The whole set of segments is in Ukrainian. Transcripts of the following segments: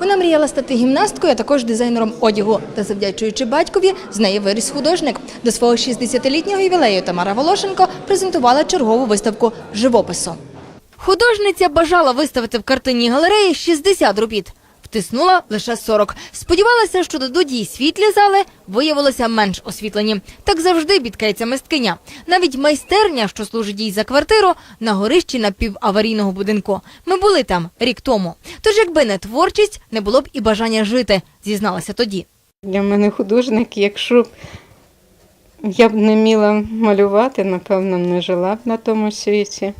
Вона мріяла стати гімнасткою, а також дизайнером одягу. Та завдячуючи батькові, з неї виріс художник. До свого 60-літнього ювілею Тамара Волошенко презентувала чергову виставку живопису. Художниця бажала виставити в картинній галереї 60 робіт. Втиснула лише 40. Сподівалася, що дадуть їй світлі зали, виявилося менш освітлені. Так завжди бідкається мисткиня. Навіть майстерня, що служить їй за квартиру, на горищі напіваварійного будинку. Ми були там рік тому. Тож, якби не творчість, не було б і бажання жити, зізналася тоді. Для мене художник, якщо б я б не вміла малювати, напевно, не жила б на тому світі.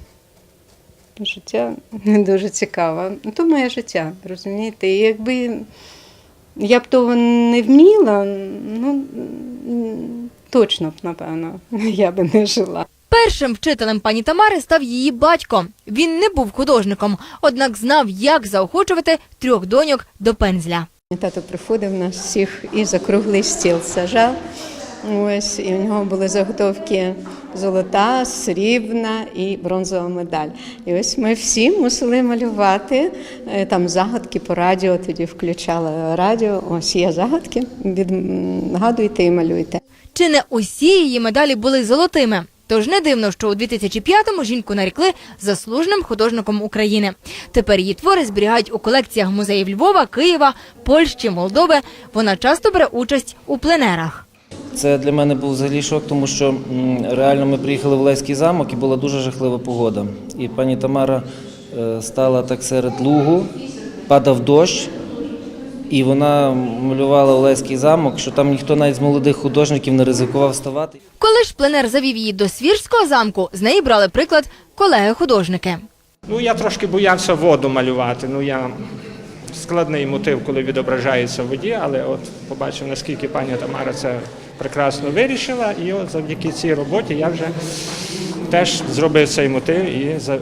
Життя не дуже цікаве. Ну, То моє життя, розумієте? І якби я б того не вміла, ну точно б, напевно, я би не жила. Першим вчителем пані Тамари став її батько. Він не був художником, однак знав, як заохочувати трьох доньок до пензля. Тато приходив нас всіх і за круглий стіл сажав. Ось, і у нього були заготовки золота, срібна і бронзова медаль. І ось ми всі мусили малювати е, там загадки по радіо, тоді включали радіо. Ось є загадки, відгадуйте і малюйте. Чи не усі її медалі були золотими? Тож не дивно, що у 2005-му жінку нарікли заслуженим художником України. Тепер її твори зберігають у колекціях музеїв Львова, Києва, Польщі, Молдови. Вона часто бере участь у пленерах. Це для мене був взагалі шок, тому що реально ми приїхали в Олеський замок і була дуже жахлива погода. І пані Тамара е, стала так серед лугу, падав дощ, і вона малювала Олеський замок, що там ніхто навіть з молодих художників не ризикував ставати. Коли ж пленер завів її до Свірського замку, з неї брали приклад колеги-художники. Ну, я трошки боявся воду малювати. Ну, я складний мотив, коли відображається в воді, але от побачив, наскільки пані Тамара це прекрасно вирішила. І от завдяки цій роботі я вже теж зробив цей мотив і за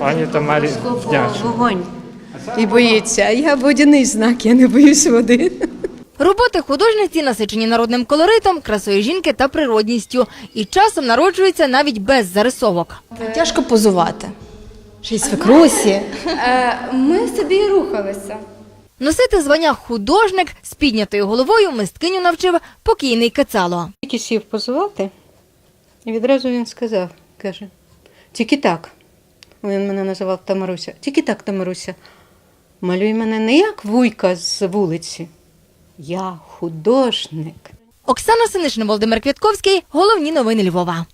пані Тамарі вдячний. Вогонь. І боїться. А я водяний знак, я не боюсь води. Роботи художниці насичені народним колоритом, красою жінки та природністю. І часом народжуються навіть без зарисовок. Тяжко позувати. Ще й свекрусі. Е, Ми собі рухалися. Носити звання художник з піднятою головою мисткиню навчив покійний Кацало. Тільки сів позувати, і відразу він сказав, каже, тільки так. Він мене називав Тамаруся. Тільки так, Тамаруся. Малюй мене не як вуйка з вулиці. Я художник. Оксана Синишин, Володимир Квятковський. Головні новини Львова.